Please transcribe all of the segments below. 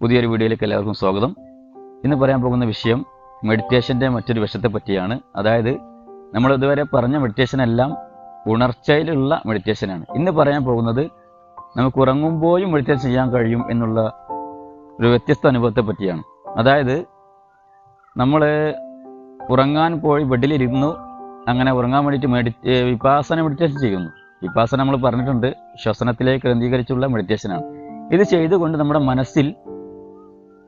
പുതിയൊരു വീഡിയോയിലേക്ക് എല്ലാവർക്കും സ്വാഗതം. ഇന്ന് പറയാൻ പോകുന്ന വിഷയം മെഡിറ്റേഷന്റെ മറ്റൊരു വശത്തെ പറ്റിയാണ്. അതായത് നമ്മൾ ഇതുവരെ പറഞ്ഞ മെഡിറ്റേഷൻ എല്ലാം ഉണർച്ചയിലുള്ള മെഡിറ്റേഷനാണ് ഇന്ന് പറയാൻ പോകുന്നത് നമുക്ക് ഉറങ്ങുമ്പോഴും മെഡിറ്റേഷൻ ചെയ്യാൻ കഴിയും എന്നുള്ള ഒരു വ്യത്യസ്ത അനുഭവത്തെ പറ്റിയാണ്. അതായത് നമ്മൾ ഉറങ്ങാൻ പോയി ബെഡിലിരുന്നു അങ്ങനെ ഉറങ്ങാൻ വേണ്ടിയിട്ട് മെഡിറ്റേ വിപാസന മെഡിറ്റേഷൻ ചെയ്യുന്നു. വിപാസന നമ്മൾ പറഞ്ഞിട്ടുണ്ട് ശ്വസനത്തിലേക്ക് കേന്ദ്രീകരിച്ചുള്ള മെഡിറ്റേഷനാണ് ഇത് ചെയ്തുകൊണ്ട് നമ്മുടെ മനസ്സിൽ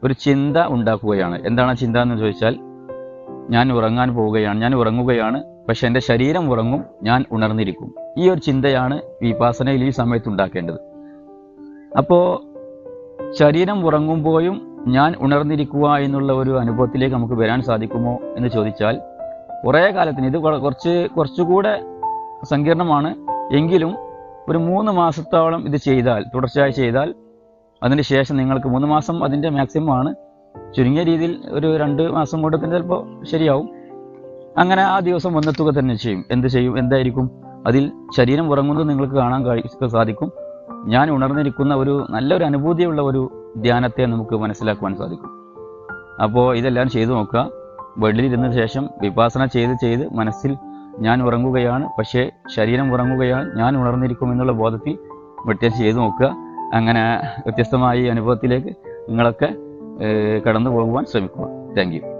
ഒരു ചിന്ത ഉണ്ടാക്കുകയാണ്. എന്താണ് ചിന്ത എന്ന് ചോദിച്ചാൽ ഞാൻ ഉറങ്ങാൻ പോവുകയാണ് ഞാൻ ഉറങ്ങുകയാണ് പക്ഷെ എന്റെ ശരീരം ഉറങ്ങും ഞാൻ ഉണർന്നിരിക്കും. ഈ ഒരു ചിന്തയാണ് വിപാസനയിൽ ഈ സമയത്ത് ഉണ്ടാക്കേണ്ടത്. അപ്പോൾ ശരീരം ഉറങ്ങുമ്പോഴും ഞാൻ ഉണർന്നിരിക്കുക എന്നുള്ള ഒരു അനുഭവത്തിലേക്ക് നമുക്ക് വരാൻ സാധിക്കുമോ എന്ന് ചോദിച്ചാൽ കുറേ കാലത്തിന് ഇത് കുറച്ച് കുറച്ചുകൂടെ സങ്കീർണമാണ്. എങ്കിലും ഒരു മൂന്ന് മാസത്തോളം ഇത് ചെയ്താൽ തുടർച്ചയായി ചെയ്താൽ അതിന് ശേഷം നിങ്ങൾക്ക് മൂന്ന് മാസം അതിന്റെ മാക്സിമം ആണ്. ചുരുങ്ങിയ രീതിയിൽ ഒരു രണ്ട് മാസം കൊണ്ട് തന്നെ ചിലപ്പോൾ ശരിയാവും. അങ്ങനെ ആ ദിവസം വന്നെത്തുക തന്നെ ചെയ്യും. എന്ത് ചെയ്യും? എന്തായിരിക്കും? അതിൽ ശരീരം ഉറങ്ങുന്നത് നിങ്ങൾക്ക് കാണാൻ സാധിക്കും. ഞാൻ ഉണർന്നിരിക്കുന്ന ഒരു നല്ലൊരു അനുഭൂതിയുള്ള ഒരു ധ്യാനത്തെ നമുക്ക് മനസ്സിലാക്കുവാൻ സാധിക്കും. അപ്പോൾ ഇതെല്ലാം ചെയ്തു നോക്കുക. വെള്ളിലിരുന്ന ശേഷം വിപാസന ചെയ്ത് ചെയ്ത് മനസ്സിൽ ഞാൻ ഉറങ്ങുകയാണ്. പക്ഷേ ശരീരം ഉറങ്ങുകയാണ് ഞാൻ ഉണർന്നിരിക്കും എന്നുള്ള ബോധത്തിൽ മെഡിറ്റേഷൻ ചെയ്തു നോക്കുക. അങ്ങനെ വ്യത്യസ്തമായ ഈ അനുഭവത്തിലേക്ക് നിങ്ങളൊക്കെ കടന്നു പോകുവാൻ ശ്രമിക്കുക. താങ്ക്